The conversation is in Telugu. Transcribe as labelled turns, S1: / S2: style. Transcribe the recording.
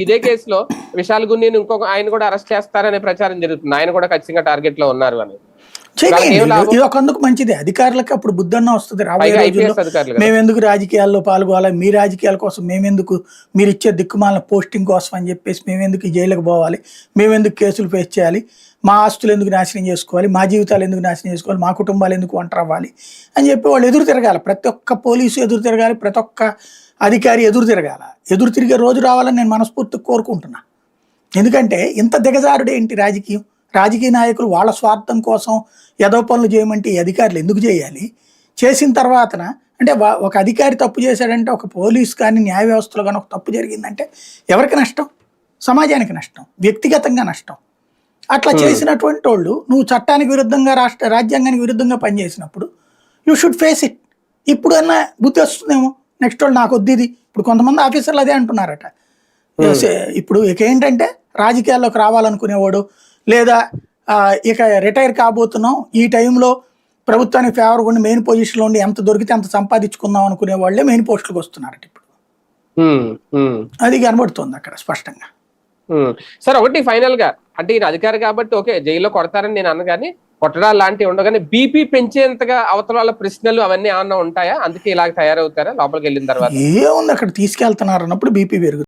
S1: ఇదే కేసులో విశాల్ గున్ని ఇంకొక ఆయన కూడా అరెస్ట్ చేస్తారనే ప్రచారం జరుగుతుంది. ఆయన కూడా ఖచ్చితంగా టార్గెట్లో ఉన్నారు అని?
S2: ఇది ఒకందుకు మంచిదే. అధికారులకు అప్పుడు బుద్ధన్న వస్తుంది రాబోయే. మేమెందుకు రాజకీయాల్లో పాల్గొవాలి మీ రాజకీయాల కోసం మేమెందుకు మీరు ఇచ్చే దిక్కుమాల పోస్టింగ్ కోసం అని చెప్పేసి మేమెందుకు జైలుకు పోవాలి? మేమెందుకు కేసులు ఫేస్ చేయాలి? మా ఆస్తులు ఎందుకు నాశనం చేసుకోవాలి? మా జీవితాలు ఎందుకు నాశనం చేసుకోవాలి? మా కుటుంబాలు ఎందుకు ఒంటరి అవ్వాలి? అని చెప్పి వాళ్ళు ఎదురు తిరగాలి. ప్రతి ఒక్క పోలీసు ఎదురు తిరగాలి. ప్రతి ఒక్క అధికారి ఎదురు తిరగాల. ఎదురు తిరిగే రోజు రావాలని నేను మనస్ఫూర్తిగా కోరుకుంటున్నా. ఎందుకంటే ఇంత దిగజారుడు ఏంటి రాజకీయం? రాజకీయ నాయకులు వాళ్ళ స్వార్థం కోసం ఏదో పనులు చేయమంటే ఈ అధికారులు ఎందుకు చేయాలి? చేసిన తర్వాతన అంటే ఒక అధికారి తప్పు చేశాడంటే ఒక పోలీస్ కానీ న్యాయ వ్యవస్థలో కానీ ఒక తప్పు జరిగిందంటే ఎవరికి నష్టం? సమాజానికి నష్టం. వ్యక్తిగతంగా నష్టం. అట్లా చేసినటువంటి వాళ్ళు నువ్వు చట్టానికి విరుద్ధంగా రాష్ట్ర రాజ్యాంగానికి విరుద్ధంగా పనిచేసినప్పుడు యూ షుడ్ ఫేస్ ఇట్ ఇప్పుడు అన్న బుద్ధి వస్తుందేమో నెక్స్ట్ వాళ్ళు నాకు వద్దు ఇది. ఇప్పుడు కొంతమంది ఆఫీసర్లు అదే అంటున్నారట. ఇప్పుడు ఇక ఏంటంటే రాజకీయాల్లోకి రావాలనుకునేవాడు లేదా ఇక రిటైర్ కాబోతున్నాం ఈ టైంలో ప్రభుత్వానికి ఫేవర్గా ఉండి మెయిన్ పొజిషన్లో ఉండి ఎంత దొరికితే అంత సంపాదించుకుందాం అనుకునే వాళ్ళే మెయిన్ పోస్టులకు వస్తున్నారట ఇప్పుడు. అది కనబడుతుంది అక్కడ స్పష్టంగా.
S1: సార్ ఒకటి ఫైనల్గా. అంటే ఈయన అధికారి కాబట్టి ఓకే జైల్లో కొడతారని నేను అన్న కానీ కొట్టడాలు లాంటివి ఉండగానే బీపీ పెంచేంతగా అవతల వాళ్ళ ప్రశ్నలు అవన్నీ ఏమన్నా ఉంటాయా? అందుకే ఇలాగ తయారవుతారా? లోపలికి వెళ్ళిన తర్వాత.
S2: ఏముంది అక్కడ తీసుకెళ్తున్నారు అన్నప్పుడు బీపీ పెరుగుతుంది.